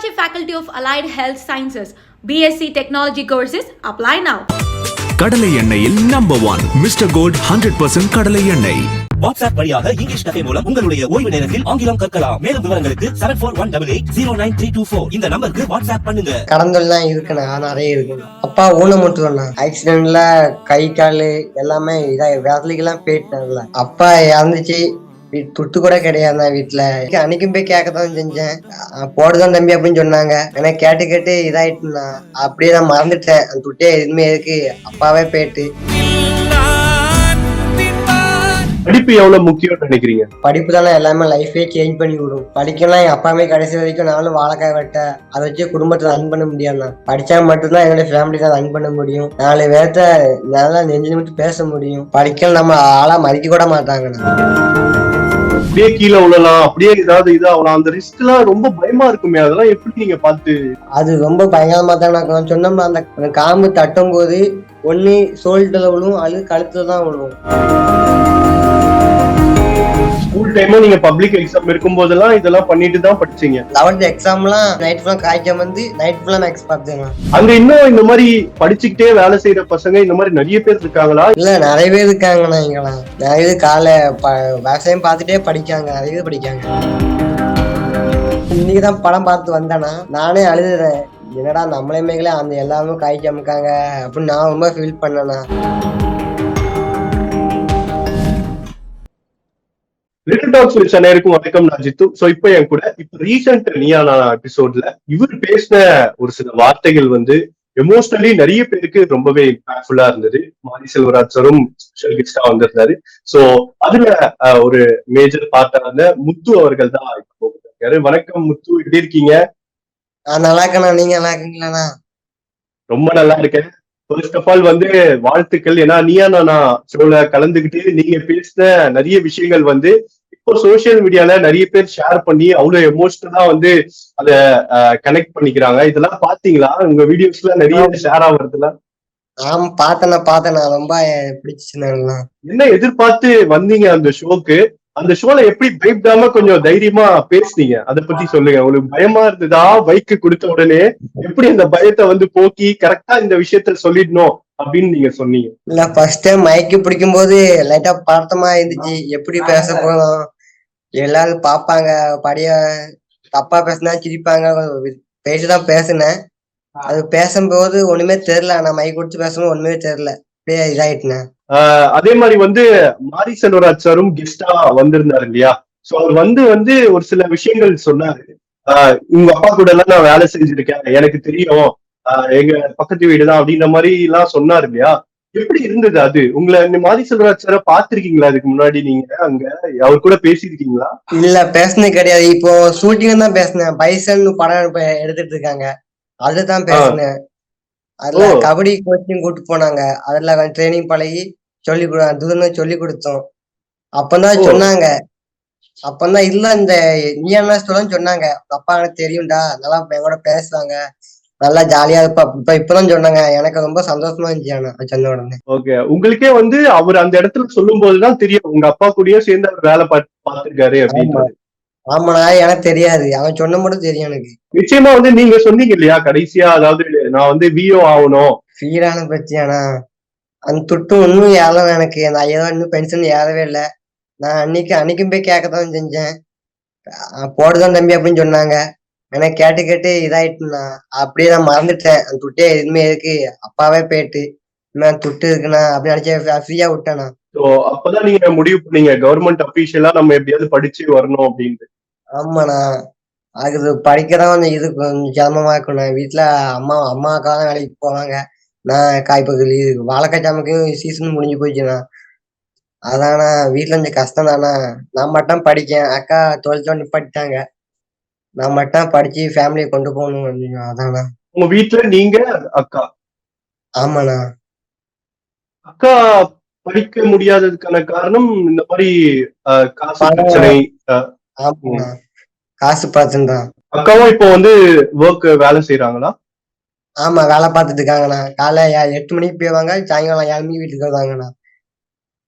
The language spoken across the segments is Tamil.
Meenakshi Faculty of Allied Health Sciences, BSc Technology courses. Apply now. கடலை எண்ணெயில் number one Mister Gold hundred percent கடலை எண்ணெய். வாட்ஸ்அப் வழியாக இங்கிலீஷ் கஃபே மூலம் உங்களுடைய ஓய்வு நேரத்தில் ஆங்கிலம் கற்கலாம். மேலும் விவரங்களுக்கு seven four one double eight zero nine three two four இந்த நம்பருக்கு வாட்ஸ்அப் பண்ணுங்க. கடந்தெல்லாம் இருக்குண்ணா நிறைய இருக்கு அப்பா ஊனமுட்டுவண்ணா ஆக்சிடென்ட்ல கை கால் எல்லாமே இதாகி விரலிக்கெல்லாம் போயிட்டாங்கல்ல. அப்பா இறந்துச்சு. துட்டு கூட கிடையாதுண்ணா வீட்டுல அன்னைக்கும் போய் கேட்கத்தான் செஞ்சேன். அஹ் போடுதான் தம்பி அப்படின்னு சொன்னாங்க. ஏன்னா கேட்டு கேட்டு இதாயிட்டுண்ணா. அப்படியே நான் மறந்துட்டேன். அந்த துட்டே எதுவுமே இருக்கு அப்பாவே போயிட்டு. படிப்பு எவ்வளவு முக்கியம்னு நினைக்கிறீங்க? படிப்பு தானே எல்லாமே லைஃபே சேஞ்ச் பண்ணி விடும். படிக்கலாம் என் அப்பாமே கடைசி வரைக்கும் நானும் வாழைக்காய் வெட்ட அதை வச்சு குடும்பத்தை ரன் பண்ண முடியாதுண்ணா. படிச்சா மட்டும்தான் என்னோட ஃபேமிலி தான் ரன் பண்ண முடியும். நாலு பேர்த்த நல்லா நெஞ்சு விட்டு பேச முடியும். படிக்கல நம்ம ஆளா மதிக்க கூட மாட்டாங்கண்ணா. அப்படியே கீழே விழலாம் அப்படியே ஏதாவது இதாகலாம். அந்த ரிஸ்க் எல்லாம் ரொம்ப பயமா இருக்குமே. அதெல்லாம் எப்படி நீங்க பார்த்து அது ரொம்ப பயங்கரமா தான் நான் சொன்னோம்னா அந்த காம்பு தட்டும் போது ஒன்னு சோல்டுல விழும் அது கழுத்துல தான் விழுவும் ஸ்கூல் டைம்ல நீங்க பப்ளிக் எக்ஸாம் இருக்கும் போதெல்லாம் இதெல்லாம் பண்ணிட்டு தான் படிச்சீங்க. லெவன்த் எக்ஸாம்லாம் நைட் ஃபுல்லா காய்ச்சல் வந்து நைட் ஃபுல்லா மேக்ஸ் பார்த்தேன் அங்க இன்னும் இந்த மாதிரி படிச்சுக்கிட்டே வேலை செய்யற பசங்க இந்த மாதிரி நிறைய பேர் இருக்காங்களா? இல்ல நிறைய பேர் இருக்காங்கண்ணா இங்கெல்லாம் நிறைய பேர் காலை விவசாயம் பார்த்துட்டே படிக்காங்க நிறைய பேர் படிக்காங்க. இன்னைக்கு தான் படம் பார்த்து வந்தேனா நானே அழுதுறேன். என்னடா நம்மளையுமேகளே அந்த எல்லாமே காய்ச்சி அமுக்காங்க அப்படின்னு நான் ரொம்ப ஃபீல் பண்ணேண்ணா. லிட்டில் டாக்ஸ் வித் நேருக்கும் வணக்கம் நான் ஜித்து. சோ இப்போ என் கூட இப்ப ரீசெண்ட் நியானா எபிசோட்ல இவர் பேசின ஒரு சில வார்த்தைகள் வந்து எமோஷனலி நிறைய பேருக்கு ரொம்பவே இம்பாக்ட்ஃபுல்லா இருந்தது. மாரி செல்வராஜ் சாரும் ஸ்பெஷல் கெஸ்டா வந்திருந்தாரு. சோ அதுல ஒரு மேஜர் பார்ட்டா இருந்த முத்து அவர்கள் தான் இப்ப போகிறாரு வணக்கம் முத்து எப்படி இருக்கீங்க? நல்லா இருக்கேண்ணா நீங்க நல்லா இருக்கீங்களாண்ணா? ரொம்ப நல்லா இருக்கேன். ஃபர்ஸ்ட் ஆஃப் ஆல் வந்து வாழ்த்துக்கள். ஏன்னா நீயா நானா ஷோல கலந்துக்கிட்டு நீங்க பேசின நிறைய விஷயங்கள் வந்து இப்போ சோசியல் மீடியால நிறைய பேர் ஷேர் பண்ணி அவ்வளவு எமோஷனலா வந்து அத கனெக்ட் பண்ணிக்கிறாங்க. இதெல்லாம் பாத்தீங்களா உங்க வீடியோஸ்ல நிறைய ஷேர் ஆகுறதுல. ஆமா பார்த்தேண்ணா பார்த்தேண்ணா ரொம்ப பிடிச்சிச்சுண்ணா என்ன எதிர்பார்த்து வந்தீங்க அந்த ஷோக்கு அந்த ஷோல எப்படி பயப்படாம கொஞ்சம் தைரியமா பேசுனீங்க? அத பத்தி சொல்லுங்க. உங்களுக்கு பயமா இருந்ததா? பைக்கு கொடுத்த உடனே எப்படி அந்த பயத்தை வந்து போக்கி கரெக்டா இந்த விஷயத்த சொல்லிடணும் அப்படின்னு நீங்க சொன்னீங்க? இல்ல ஃபர்ஸ்ட் டைம் மைக்கு பிடிக்கும் போது லைட்டா பார்த்தமா? இருந்துச்சு. எப்படி பேச போறோம்? எல்லாரும் பாப்பாங்க படிய தப்பா பேசினா சிரிப்பாங்க. பேசிதான் பேசினேன். அது பேசும்போது ஒண்ணுமே தெரியல. நான் மைக் கொடுத்து பேசும்போது ஒண்ணுமே தெரியல. அப்படியே இதாயிட்டேன் அதே மாதிரி வந்து மாரி செல்வராஜ் சாரும் கெஸ்டா வந்திருந்தாரு இல்லையா? சோ அவர் வந்து வந்து ஒரு சில விஷயங்கள் சொன்னாரு. ஆஹ் உங்க அப்பா கூட எல்லாம் நான் வேலை செஞ்சிருக்கேன். எனக்கு தெரியும். எங்க பக்கத்து வீடு தான் அப்படின்ற மாதிரி எல்லாம் சொன்னாரு இல்லையா? எப்படி இருந்தது அது? உங்களை மாரி செல்வராஜ் சாரை பாத்திருக்கீங்களா அதுக்கு முன்னாடி நீங்க? அங்க அவர் கூட பேசியிருக்கீங்களா? இல்ல பேசுனது கிடையாது. இப்போ ஷூட்டிங் தான் பேசினேன். பைசன் படம் எடுத்துட்டு இருக்காங்க. அதுதான் பேசினேன். அதுல. கபடி கோச்சிங் கூட்டு போனாங்க. அதுல ட்ரைனிங் பழகி சொல்லி தூரம் சொல்லி கொடுத்தோம். அப்பதான் ஓ. சொன்னாங்க. அப்பதான் இல்ல இந்த நீ என்ன சொல்ல சொன்னாங்க. அப்பா எனக்கு தெரியும்டா. நல்லா என் கூட பேசுவாங்க. நல்லா ஜாலியா இருப்பா. இப்ப இப்பதான் சொன்னாங்க. எனக்கு ரொம்ப சந்தோஷமா இருந்துச்சு ஆனா சொன்ன உடனே. ஓகே. உங்களுக்கே வந்து அவர் அந்த இடத்துல சொல்லும் போதுதான் தெரியும். உங்க அப்பா கூடயே சேர்ந்து அவர் வேலை பார்த்து பார்த்திருக்காரு அப்படின்றது. ஆமாண்ணா எனக்கு தெரியாது. அவன் சொன்ன மட்டும் தெரியும் எனக்கு. நிச்சயமா வந்து நீங்க சொன்னீங்க இல்லையா? கடைசியா அதாவது நான் வந்து விஓ ஆகணும். ஃபீலான பிரச்சனையாண்ணா அந்த துட்டு இன்னும் ஏறல எனக்கு. அந்த ஐயாயிரம் இன்னும் பென்ஷன் ஏறவே இல்லை. நான் அன்னைக்கு அன்னைக்கும் போய் கேட்கத்தான் செஞ்சேன். அஹ் போடுதான் தம்பி அப்படின்னு சொன்னாங்க. எனக்கு கேட்டு கேட்டு இதாயிட்டுண்ணா அப்படியே நான் மறந்துட்டேன். அந்த துட்டே எதுவுமே இருக்கு அப்பாவே போயிட்டு இனிமே துட்டு இருக்குண்ணா அப்படின்னு நினைச்சு ஃப்ரீயா விட்டேண்ணா ஸோ அப்பதான் நீங்க முடிவு பண்ணீங்க. கவர்மெண்ட் அபிஷியலா நம்ம எப்படியாவது படிச்சு வரணும் அப்படின்ட்டு. ஆமாண்ணா. அது படிக்கதான் கொஞ்சம் இது கொஞ்சம் சிரமமா இருக்குண்ணா. வீட்டுல அம்மா அம்மா அக்கா தான் வேலைக்கு போவாங்க நான் காய் பக்கத்துல வாழைக்காய் சாமக்கும் சீசன் முடிஞ்சு போச்சுண்ணா. அதாண்ணா வீட்டுல கொஞ்சம் கஷ்டம் தானா நான் மட்டும் படிக்கேன் அக்கா டுவெல்த்தோட நிப்பாட்டிட்டாங்க. நான் மட்டும் படிச்சு ஃபேமிலியை கொண்டு போகணும் அதாண்ணா. உங்க வீட்டுல நீங்க அக்கா? ஆமாண்ணா. அக்கா படிக்க முடியாததுக்கான காரணம் இந்த மாதிரி அஹ், காசு பணம். பிரச்சனை அஹ், ஆமாண்ணா. காசு பார்த்துதான் அக்காவும் இப்போ வந்து ஒர்க் வேலை செய்யறாங்களா ஆமா வேலை பார்த்துட்டு இருக்காங்கண்ணா. காலை ஏ- எட்டு மணிக்கு போவாங்க சாயங்காலம் ஏழு மணிக்கு வீட்டுக்கு வருவாங்கண்ணா.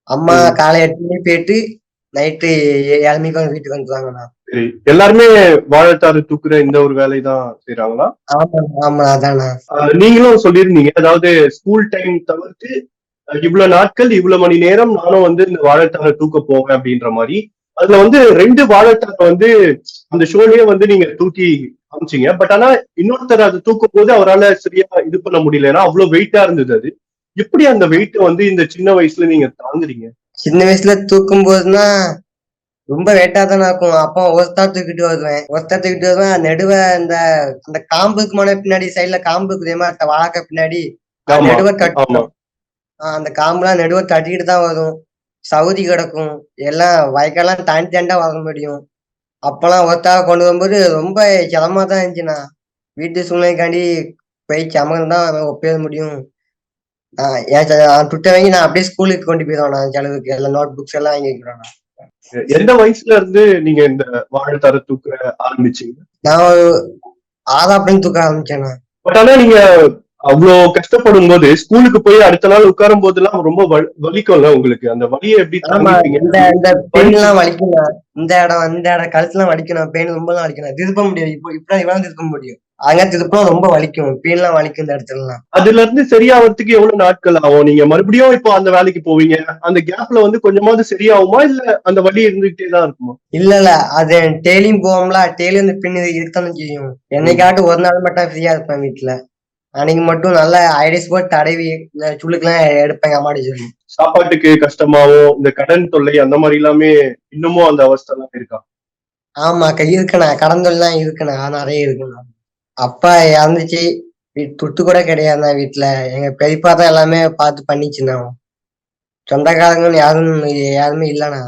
அம்மா ம். காலை எட்டு மணிக்கு போயிட்டு நைட்டு ஏழு மணிக்கு வந்து வீட்டுக்கு வந்துருவாங்கண்ணா. சரி. எல்லாருமே வாழைத்தாறு தூக்குற இந்த ஒரு வேலையை தான் செய்யறாங்களா ஆமா ஆமா அதாண்ணா. நீங்களும் சொல்லியிருந்தீங்க. அதாவது ஸ்கூல் டைம் தவிர்த்து அஹ் இவ்வளவு நாட்கள் இவ்வளவு மணி நேரம் நானும் வந்து இந்த வாழைத்தாரை தூக்க போவேன் அப்படின்ற மாதிரி. அதுல வந்து ரெண்டு வாழைத்தாரை வந்து அந்த ஷோலயே வந்து நீங்க தூக்கி காமிச்சீங்க. பட் ஆனா இன்னொருத்தர் அது தூக்கும் போது அவரால் சரியா இது பண்ண முடியல. ஏன்னா அவ்வளவு வெயிட்டா இருந்தது அது. எப்படி அந்த வெயிட் வந்து இந்த சின்ன வயசுல நீங்க தாங்குறீங்க? சின்ன வயசுல தூக்கும் போதுன்னா ரொம்ப வெயிட்டா தானே இருக்கும். அப்போ ஒருத்தா தூக்கிட்டு வருவேன். ஒருத்தா தூக்கிட்டு வருவேன். நெடுவ இந்த அந்த காம்புக்கு மன பின்னாடி சைடுல காம்புக்கு தெரியுமா? அந்த வாழக்க பின்னாடி. நடுவ ஆஹ் அந்த காம்புலாம் நடுவ தட்டிக்கிட்டு தான் வரும். சவுதி கிடக்கும். எல்லாம் வயக்கெல்லாம் தாண்டி தாண்டா வர முடியும். அப்பெல்லாம் ஒருத்தா கொண்டு வரும்போது ரொம்ப சிரமமா தான் இருந்துச்சுண்ணா. வீட்டு சூழ்நிலைக்காண்டி போய் சமகம் தான் ஒப்பேற முடியும். என் துட்டை வாங்கி நான் அப்படியே ஸ்கூலுக்கு கொண்டு போயிடுவேன் நான் செலவுக்கு. எல்லாம் நோட் புக்ஸ் எல்லாம் வாங்கி வைக்கிறேன் எந்த வயசுல இருந்து நீங்க இந்த வாழைத்தாரை தூக்க ஆரம்பிச்சீங்க? நான் ஆறாப்புலையும் தூக்க ஆரம்பிச்சேண்ணா பட் ஆனா நீங்க அவ்வளோ கஷ்டப்படும் போது ஸ்கூலுக்கு போய் அடுத்த நாள் உட்காரும் போதெல்லாம் ரொம்ப வலி- வலிக்கும்ல உங்களுக்கு? அந்த வலியை எப்படி வலிக்கணும் இந்த இடம் இந்த இடம் கழுத்துலாம் வலிக்கணும் பெயின் ரொம்ப வலிக்கணும். திருப்ப முடியாது. இப்போ இப்பதான் இவ்வளவு திருப்ப முடியும். அங்க திருப்பம் ரொம்ப வலிக்கும். பெயின் எல்லாம் வலிக்கும் இந்த இடத்துல எல்லாம் அதுல இருந்து சரியாவதுக்கு எவ்வளவு நாட்கள் ஆகும்? நீங்க மறுபடியும் இப்போ அந்த வேலைக்கு போவீங்க. அந்த கேப்ல வந்து கொஞ்சமாவது சரியாகுமா? இல்ல அந்த வலி இருந்துகிட்டே தான் இருக்குமா? இல்ல இல்ல. அது டெய்லியும் போவோம்ல டெய்லியும் இந்த பின் இருக்கத்தானே செய்யும். என்னைக்காட்டும் ஒரு நாள் மட்டும் ஃப்ரீயா இருப்பேன் வீட்டுல அன்னைக்கு மட்டும் நல்லா ஐடிஸ் போட்டு தடவி இந்த சுளுக்கெல்லாம் எடுப்பேன் அம்மாடி சொல்லி. சாப்பாட்டுக்கு கஷ்டமாவும் இந்த கடன் தொல்லை அந்த மாதிரி எல்லாமே இன்னமும் அந்த அவஸ்தை எல்லாம் இருக்கா? ஆமா இருக்குண்ணா கடந்தொல்லாம் இருக்குண்ணா நிறைய இருக்குண்ணா அப்பா இறந்துச்சு துட்டு கூட கிடையாதுண்ணா வீட்டுல எங்க பெரியப்பா தான் எல்லாமே பார்த்து பண்ணிச்சுண்ணா. சொந்தக்காரங்கன்னு யாரும் யாருமே இல்லைண்ணா.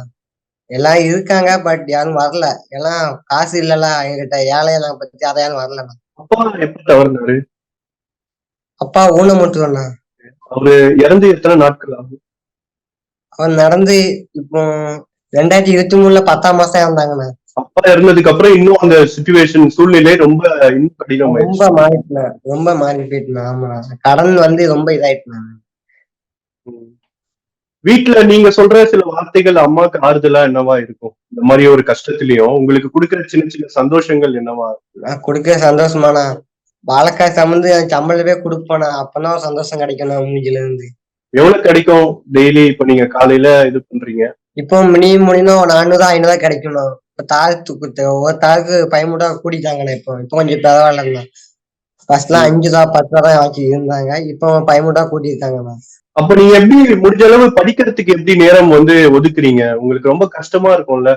எல்லாம் இருக்காங்க பட் யாரும் வரல. எல்லாம் காசு இல்லல எங்கிட்ட ஏழையெல்லாம் பத்தி யாரும் வரலண்ணா. அப்பா எப்ப தவறுனாரு? அப்பா ஊனமுட்டுவண்ணா அவரு இறந்து எத்தனை நாட்கள் ஆகும்? அவன் நடந்து இப்போ ரெண்டாயிரத்தி இருபத்தி மூணுல பத்தாம் மாசம் இறந்தாங்கண்ணா. அப்பா இறந்ததுக்கு அப்புறம் இன்னும் அந்த சுச்சுவேஷன் சூழ்நிலை ரொம்ப இன்னும் கடினமாயிடுச்சு ரொம்ப மாறிட்டுண்ணா ரொம்ப மாறி போயிட்டுண்ணா ஆமாண்ணா. கடன் வந்து ரொம்ப இதாயிட்டுண்ணா ம். வீட்ல நீங்க சொல்ற சில வார்த்தைகள் அம்மாக்கு ஆறுதலா என்னவா இருக்கும்? இந்த மாதிரி ஒரு கஷ்டத்திலயும் உங்களுக்கு கொடுக்கிற சின்ன சின்ன சந்தோஷங்கள் என்னவா நான் கொடுக்க சந்தோஷமாண்ணா. வாழைக்காய் சமந்து சம்பளமே கொடுப்பேண்ணா அப்பதான் சந்தோஷம் கிடைக்கும்ண்ணா மூஞ்சில இருந்து. எவ்வளவு கிடைக்கும் டெய்லி இப்ப நீங்க காலையில இது பண்றீங்க? இப்போ மினிமம் முடினா நானூறு ஐநூறு கிடைக்கும்ண்ணா. இப்ப தாழ் தூக்கு ஒரு தாளுக்கு பயமுடா கூட்டிட்டாங்கண்ணா இப்போ. இப்போ கொஞ்சம் பரவாயில்லண்ணா. ஃபர்ஸ்ட் எல்லாம் அஞ்சு ரூபா பத்து ரூபா ஆச்சு இருந்தாங்க. இப்போ பயமுடா கூட்டியிருக்காங்கண்ணா அப்ப நீங்க எப்படி முடிஞ்ச அளவு படிக்கிறதுக்கு எப்படி நேரம் வந்து ஒதுக்குறீங்க? உங்களுக்கு ரொம்ப கஷ்டமா இருக்கும்ல?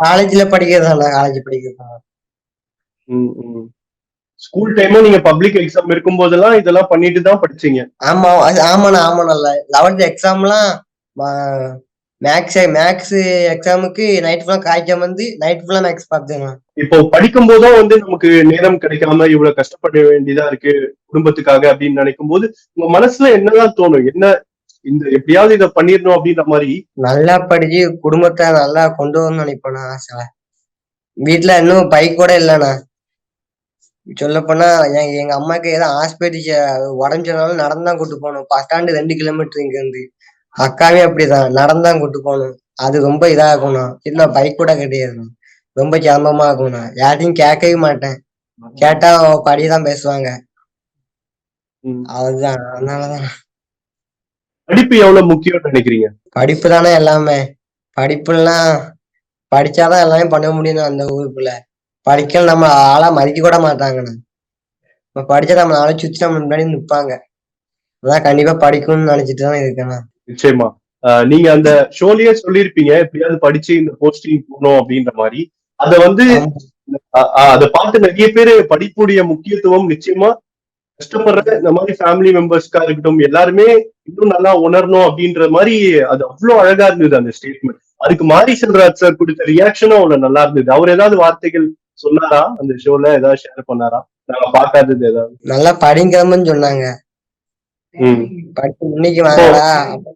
காலேஜ்ல படிக்கிறதாண்ணா காலேஜ் படிக்கிறதா ஸ்கூல் டைமும் நீங்க பப்ளிக் எக்ஸாம் இருக்கும் போதெல்லாம் இதெல்லாம் பண்ணிட்டு தான் படிச்சீங்க. ஆமா ஆமாண்ணா ஆமாண்ணா. லெவன்த் எக்ஸாம்லாம் மேக்ஸ் மேக்ஸ் எக்ஸாமுக்கு நைட் ஃபுல்லா காய்க்காம வந்து நைட் ஃபுல்லா மேக்ஸ் பார்த்தேண்ணா. இப்போ படிக்கும் போதும் வந்து நமக்கு நேரம் கிடைக்காம இவ்வளவு கஷ்டப்பட வேண்டியதா இருக்கு குடும்பத்துக்காக அப்படின்னு நினைக்கும் போது உங்க மனசுல என்னதான் தோணும்? என்ன இந்த எப்படியாவது இதை பண்ணிடணும் அப்படின்ற மாதிரி? நல்லா படிச்சு குடும்பத்தை நல்லா கொண்டு வரணும்னு நினைப்பேண்ணா ஆசை. வீட்டுல இன்னும் பைக் கூட இல்லைண்ணா. சொல்ல போனா எங்க அம்மாக்கு ஏதோ ஹாஸ்பிட்டல் உடஞ்சனாலும் நடந்தான் கூட்டு போகணும். பஸ் ஸ்டாண்டு ரெண்டு கிலோமீட்டர் இங்க இருந்து. அக்காவே அப்படிதான் நடந்தான் கூட்டு போகணும். அது ரொம்ப இதா இருக்கும்ண்ணா இல்ல பைக் கூட கிடையாது ரொம்ப சிரமமா இருக்கும்ண்ணா. யார்ட்டையும் கேட்கவே மாட்டேன். கேட்டா படிதான் பேசுவாங்க. அதுதான். அதனாலதான். படிப்பு எவ்வளவு முக்கியம்னு நினைக்கிறீங்க? படிப்பு தானே எல்லாமே. படிப்புலாம் படிச்சாதான் எல்லாமே பண்ண முடியும் அந்த ஊருக்குள்ள. படிக்கல நம்ம ஆளா மதிக்க கூட மாட்டாங்கண்ணா. நம்ம படிச்சா நம்ம நாளை சுத்தி நம்ம முன்னாடி நிப்பாங்க. அதான் கண்டிப்பா படிக்கணும்னு நினைச்சிட்டு தான் இருக்கேண்ணா. நிச்சயமா. நீங்க அந்த ஷோலயே சொல்லியிருப்பீங்க எப்படியாவது படிச்சு இந்த போஸ்டிங் போகணும் அப்படின்ற மாதிரி. அத வந்து அதை பார்த்து நிறைய பேர் படிப்புடைய முக்கியத்துவம் நிச்சயமா கஷ்டப்படுற இந்த மாதிரி ஃபேமிலி மெம்பர்ஸ்க்கா இருக்கட்டும் எல்லாருமே இன்னும் நல்லா உணரணும் அப்படின்ற மாதிரி அது அவ்வளவு அழகா இருந்தது அந்த ஸ்டேட்மெண்ட் அதுக்கு மாரி செல்வராஜ் சார் கொடுத்த ரியாக்ஷனும் அவ்வளவு நல்லா இருந்தது. அவர் ஏதாவது வார்த்தைகள் சொன்னாரா? அந்த ஷோல ஏதாவது ஷேர் பண்ணாரா? நாங்க பார்க்காதது ஏதாவது? நல்லா படிங்கிறமன்னு சொன்னாங்க. படிச்சு முன்னைக்கு வாங்கடா.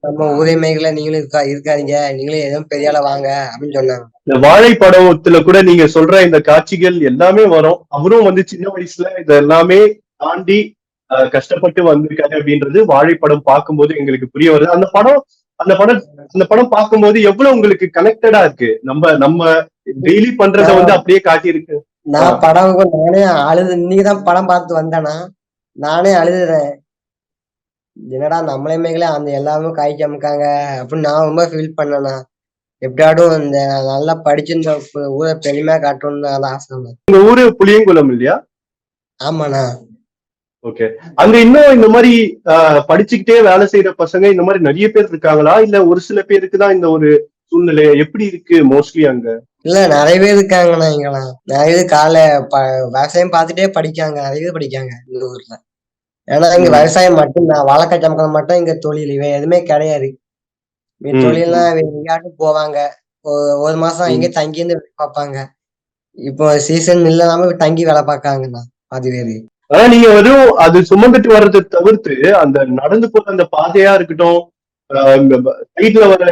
நம்ம உரிமைகளை நீங்களும் இருக்கா இருக்காதீங்க. நீங்களும் எதுவும் பெரிய ஆளா வாங்க அப்படின்னு சொன்னாங்க. இந்த வாழை படத்துல கூட நீங்க சொல்ற இந்த காட்சிகள் எல்லாமே வரும். அவரும் வந்து சின்ன வயசுல இது எல்லாமே தாண்டி கஷ்டப்பட்டு வந்திருக்காரு அப்படின்றது வாழைப்படம் பார்க்கும்போது எங்களுக்கு புரிய வருது. அந்த படம் அந்த படம் அந்த படம் பார்க்கும்போது எவ்வளவு உங்களுக்கு கனெக்டடா இருக்கு? நம்ம நம்ம டெய்லி பண்றத வந்து அப்படியே காட்டியிருக்கு. நான் படம் நானே அழுது இன்னைக்குதான் படம் பார்த்து வந்தேனா நானே அழுதுறேன். என்னடா நம்மளையுமே அந்த எல்லாமே காய்ச்சி அமுக்காங்க அப்படின்னு நான் ரொம்ப ஃபீல் பண்ணேண்ணா எப்படியாடும் இந்த நல்லா படிச்சு இந்த பு- ஊரை பெருமையா காட்டணும்னு ஆசை உங்க ஊரு புளியங்குளம் இல்லையா? ஆமாண்ணா. ஓகே. அங்க இன்னும் இந்த மாதிரி படிச்சுக்கிட்டே வேலை செய்யற பசங்க இந்த மாதிரி நிறைய பேர் இருக்காங்களா? இல்ல ஒரு சில பேருக்கு தான் இந்த ஒரு சூழ்நிலை எப்படி இருக்கு மோஸ்ட்லி அங்க? இல்ல நிறைய பேர் இருக்காங்கண்ணா இங்கெல்லாம். நிறைய பேர் காலை விவசாயம் பார்த்துட்டே படிக்காங்க. நிறைய பேர் படிக்காங்க இந்த ஊர்ல. ஏன்னா இங்க. விவசாயம் மட்டும்தான். வாழைக்காய் சமக்கிறது மட்டும் இங்க தொழில். இவன் எதுவுமே கிடையாது. இங்க தொழில்லாம் எங்கேயாட்டும் போவாங்க. ஒரு மாசம் ம். எங்க தங்கி இருந்து பார்ப்பாங்க. இப்போ சீசன் இல்லாம தங்கி வேலை பார்க்காங்கண்ணா அது வேறு ஆனா நீங்க வெறும் அது சுமந்துட்டு வர்றதை தவிர்த்து அந்த நடந்து போற அந்த பாதையா இருக்கட்டும் சைட்ல வர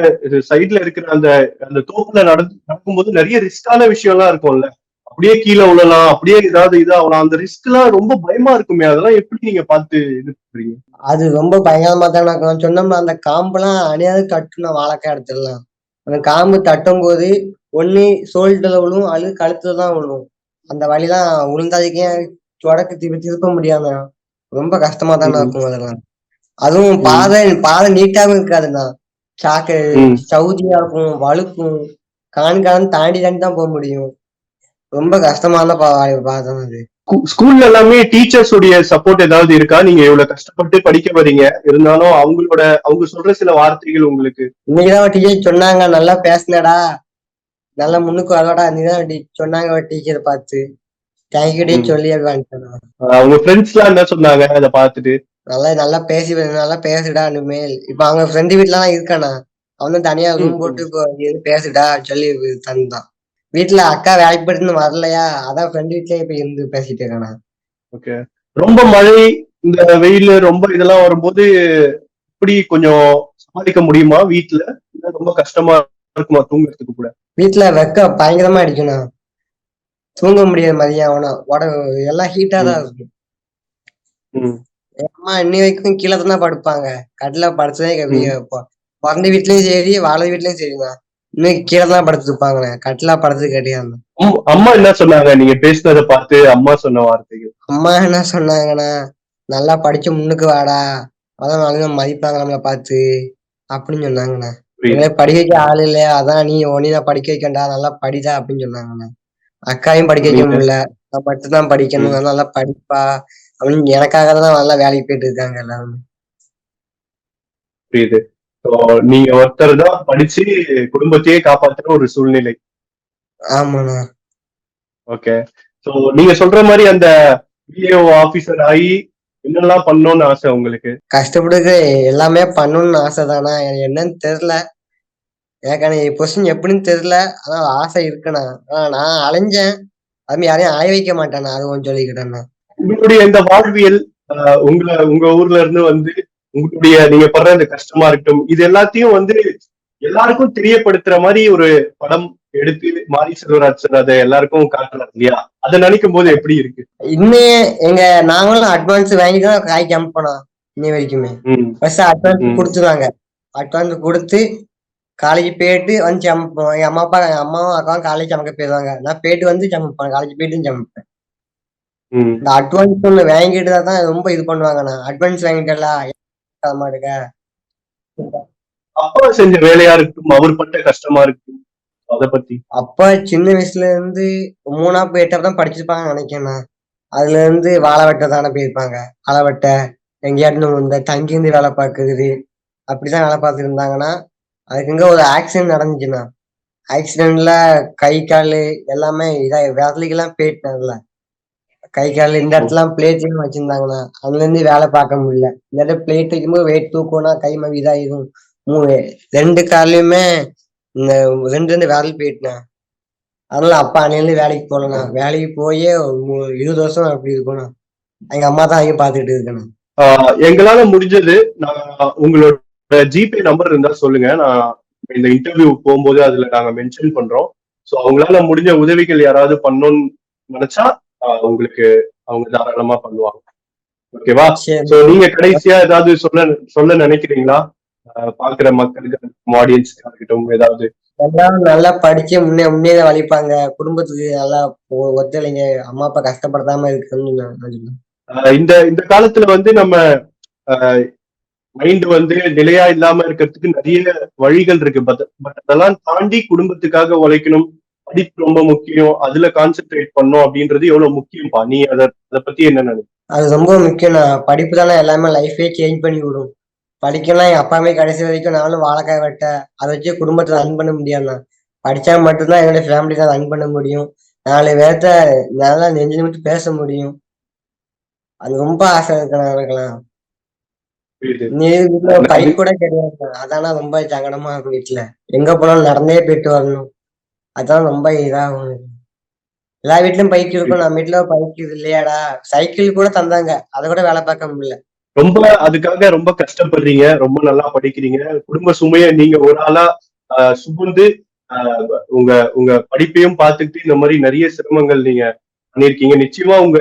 சைட்ல இருக்கிற அந்த அந்த தோப்புல நடந்து நடக்கும்போது நிறைய ரிஸ்கான விஷயம் எல்லாம் இருக்கும்ல. அப்படியே கீழே விழலாம் அப்படியே ஏதாவது இதாகலாம். அந்த ரிஸ்க் எல்லாம் ரொம்ப பயமா இருக்குமே. அதெல்லாம் எப்படி நீங்க பார்த்து இது பண்றீங்க? அது ரொம்ப பயங்கரமா தான் இருக்கும் சொன்னோம்னா அந்த காம்பெல்லாம் அணியாது கட்டணும் வாழைக்காய் எடுத்துடலாம். அந்த காம்பு தட்டும் போது ஒண்ணு சோல்டர்ல விழுவும் அல்லது கழுத்துல தான் விழுவும் அந்த வழிலாம் விழுந்தாதுக்கே சொடக்கு திருப்பி திருப்ப முடியாம ரொம்ப கஷ்டமா தானே. இருக்கும் அதெல்லாம். அதுவும் பாதை பாதை நீட்டாவும் இருக்காதுண்ணா சாக்கு. சவுதியா இருக்கும் வழுக்கும் கான் கான் தாண்டி தாண்டி தான் போக முடியும். ரொம்ப கஷ்டமான பா பாதை அது. ஸ்கூ- ஸ்கூல்ல எல்லாமே டீச்சர்ஸ் உடைய சப்போர்ட் ஏதாவது இருக்கா? நீங்க இவ்வளவு கஷ்டப்பட்டு படிக்க வர்றீங்க இருந்தாலும் அவங்களோட அவங்க சொல்ற சில வார்த்தைகள் உங்களுக்கு. இன்னைக்குதான் டீச்சர் சொன்னாங்க நல்லா பேசுனடா. நல்லா முன்னுக்கு வரடா. நீதான் டி- சொன்னாங்க டீச்சர் பார்த்து. தேங்க்யூ. சொல்லி அவங்க ஃப்ரெண்ட்ஸ் எல்லாம் என்ன சொன்னாங்க? அதை பார்த்துட்டு. நல்லா நல்லா பேசி நல்லா பேசுடா இனிமேல். இப்ப அவங்க ஃப்ரெண்டு வீட்டுல எல்லாம் இருக்கானா? அவன் தான் தனியா ரூம். போட்டு இப்போ இரு பேசுடா சொல்லி தந்தான். வீட்டுல அக்கா வேலைக்கு போயிட்டு வரலையா? அதான் ஃப்ரெண்டு வீட்லயே இப்ப இருந்து பேசிட்டு இருக்கானா? ஓகே. ரொம்ப மழை இந்த வெயில் ரொம்ப இதெல்லாம் வரும்போது இப்படி கொஞ்சம் சமாளிக்க முடியுமா வீட்ல? இல்ல ரொம்ப கஷ்டமா இருக்குமா தூங்குறதுக்கு கூட? வீட்டுல வெக்க பயங்கரமா அடிக்கணும் தூங்க முடியாது மதியம் அவனா உடம்பு எல்லாம் ஹீட்டா தான் இருக்கும். அம்மா இன்னி வரைக்கும் கீழே தான் படுப்பாங்க. கட்டில படுத்ததே பிறந்த வீட்லயும் சரி வாழ வீட்லயும் சரிண்ணா இன்னும் கீழே தான் படுத்துருப்பாங்கண்ணே. கட்டிலா படுத்தது கிடையாது அம்- அம்மா என்ன சொன்னாங்க? நீங்க பேசுனதை பார்த்து அம்மா சொன்ன வார்த்தைகள். அம்மா என்ன சொன்னாங்கன்னா நல்லா படிச்சு முன்னுக்கு வாடா. அதான் நல்லா மதிப்பாங்க நம்மளை பார்த்து அப்படின்னு சொன்னாங்கண்ணா. எங்களை படிக்க வைக்க ஆள் இல்லையா அதான் நீ ஒன்னி படிக்க வைக்கண்டா. நல்லா படிடா அப்படின்னு சொன்னாங்கண்ணா. அக்காவையும் படிக்க வைக்க. முடியல. நான் மட்டும் தான் படிக்கணும் நல்லா படிப்பா. அப்படின்னு எனக்காக தான் நல்லா வேலைக்கு போயிட்டு இருக்காங்க எல்லாருமே. புரியுது. நீங்க ஒருத்தர் தான் படிச்சு குடும்பத்தையே காப்பாத்துற ஒரு சூழ்நிலை. ஆமாண்ணா. ஓகே சோ நீங்க சொல்ற மாதிரி அந்த பிஏஓ ஆபீசர் ஆகி என்னெல்லாம் பண்ணணும்னு ஆசை உங்களுக்கு? கஷ்டப்பட்டு எல்லாமே பண்ணணும்னு ஆசை தானா என்னன்னு தெரியல. எனக்கு பொசிஷன் எப்படின்னு தெரியல. ஆனா ஆசை இருக்குண்ணா. ஆனா நான் அலைஞ்சேன். அது யாரையும் ஆய வைக்க மாட்டேண்ணா. அது கொஞ்சம் சொல்லிக்கிட்டேண்ணா. உங்களுடைய இந்த வாழ்வியல் உங்களை உங்க ஊர்ல இருந்து வந்து உங்களுடைய நீங்க படுற இந்த கஷ்டமா இருக்கட்டும் இது எல்லாத்தையும் வந்து எல்லாருக்கும் தெரியப்படுத்துற மாதிரி ஒரு படம் எடுத்து மாரி செல்வராஜ் சார் அதை எல்லாருக்கும் காட்டுறாரு இல்லையா? அதை நினைக்கும் போது எப்படி இருக்கு? இன்னும் எங்க நாங்களும் அட்வான்ஸ் வாங்கிட்டு தான் காய் அனுப்பணும் இன்னி வரைக்குமே. First advance. கொடுத்துருவாங்க. அட்வான்ஸ் கொடுத்து காலேஜ் போயிட்டு வந்து சமைப்போம் எங்க அம்மா அப்பா எங்க அம்மாவும் அக்காவும் காலேஜ் சமைக்க போயிடுவாங்க. நான் போயிட்டு வந்து சமைப்பேன் காலேஜ் போயிட்டு சமைப்பேன் இந்த அட்வான்ஸ் ஒண்ணு வாங்கிட்டு தான் ரொம்ப இது பண்ணுவாங்கண்ணா. அட்வான்ஸ் வாங்கிட்டல மாட்டுக்க அப்பா செஞ்ச வேலையா இருக்கட்டும் அவர் பட்ட கஷ்டமா இருக்கட்டும் அதை பத்தி. அப்பா சின்ன வயசுல இருந்து மூணாப்பு எட்டாப்பு தான் படிச்சிருப்பாங்கன்னு நினைக்கிறேண்ணா. அதுல இருந்து வாழை வெட்ட தானே போயிருப்பாங்க. வாழை வெட்ட எங்கேயாட்டும் இந்த தங்கி இருந்து வேலை பார்க்குறது அப்படிதான் வேலை பார்த்துட்டு இருந்தாங்கன்னா அதுக்குங்க ஒரு ஆக்சிடென்ட் நடந்துச்சுண்ணா. ஆக்சிடென்ட்ல கை கால் எல்லாமே இதா விரலுக்கெல்லாம் போயிட்டாங்கல்ல கை கால் இந்த இடத்துல பிளேட்டையும் வச்சிருந்தாங்கண்ணா அதுல இருந்து வேலை பார்க்க முடியல. இந்த இடத்துல பிளேட் வைக்கும்போது வெயிட் தூக்கம்னா கை மவி இதாயிரும். மூணு ரெண்டு காலையுமே இந்த ரெண்டு ரெண்டு வேலைக்கு போயிட்டேன் அதனால அப்பா அன்னையிலேருந்து வேலைக்கு போகலண்ணா. வேலைக்கு போயே இருபது வருஷம் அப்படி இருக்கணும் எங்க அம்மா தான் அங்கேயும் பார்த்துட்டு இருக்கணும் எங்களால முடிஞ்சது நான் உங்களோட ஜிபே நம்பர் இருந்தா சொல்லுங்க. நான் இந்த இன்டர்வியூ போகும்போது அதுல நாங்க மென்ஷன் பண்றோம். ஸோ அவங்களால முடிஞ்ச உதவிகள் யாராவது பண்ணணும்னு நினைச்சா உங்களுக்கு அவங்க தாராளமா பண்ணுவாங்க. ஓகேவா சோ நீங்க கடைசியா ஏதாவது சொல்ல சொல்ல நினைக்கிறீங்களா? பாக்குற மக்களுக்கு ஆடியன்ஸ்க்காக இருக்கட்டும் ஏதாவது. நல்லா படிச்சு முன்னே முன்னேற வலிப்பாங்க குடும்பத்துக்கு நல்லா ஒத்துழைங்க. அம்மா அப்பா கஷ்டப்படுத்தாம நான் அஹ், இந்த இந்த காலத்துல வந்து நம்ம மைண்ட் வந்து நிலையா இல்லாம இருக்கிறதுக்கு நிறைய வழிகள் இருக்கு. பட் பட் அதெல்லாம் தாண்டி குடும்பத்துக்காக உழைக்கணும். படிப்பு ரொம்ப முக்கியம் அதுல கான்சென்ட்ரேட் பண்ணும் அப்படின்றது எவ்வளவு முக்கியம்ப்பா நீ அத அதை பத்தி என்ன நினைக்கிற அது ரொம்ப முக்கியம். நான் படிப்பு தானே எல்லாமே லைஃபே சேஞ்ச் பண்ணி விடும். படிக்கலாம் என் அப்பாமே கடைசி வரைக்கும் நானும் வாழைக்காய் வெட்ட அதை வச்சு குடும்பத்தை ரன் பண்ண முடியாதுண்ணா. படிச்சா மட்டும்தான் என்னோட ஃபேமிலி தான் ரன் பண்ண முடியும். நாலு பேர்த்த நல்லா நெஞ்சு நிமிட்டு பேச முடியும். அது ரொம்ப ஆசை வீட்டுல ஒரு பைக் கூட கிடையாது அதானா ரொம்ப சங்கடமா இருக்கும் வீட்டுல எங்க போனாலும் நடந்தே போயிட்டு வரணும். அதான் ரொம்ப இதாகும் எல்லா வீட்லயும் பைக் இருக்கும் நம்ம வீட்டுல பைக் இது இல்லையாடா? சைக்கிள் கூட தந்தாங்க. அதை கூட வேலை பார்க்க முடியல. ரொம்ப அதுக்காக ரொம்ப கஷ்டப்படுறீங்க. ரொம்ப நல்லா படிக்கிறீங்க. குடும்ப சுமையை நீங்க ஒரு ஆளா ஆஹ், உங்க உங்க படிப்பையும் பார்த்துக்கிட்டு இந்த மாதிரி நிறைய சிரமங்கள் நீங்க பண்ணிருக்கீங்க நிச்சயமா உங்க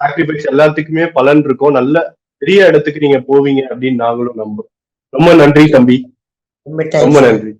சாக்ரிஃபைஸ் எல்லாத்துக்குமே பலன் இருக்கும். நல்ல பெரிய இடத்துக்கு நீங்க போவீங்க அப்படின்னு நாங்களும் நம்புறோம். ரொம்ப நன்றி தம்பி. ரொம்ப நன்றி.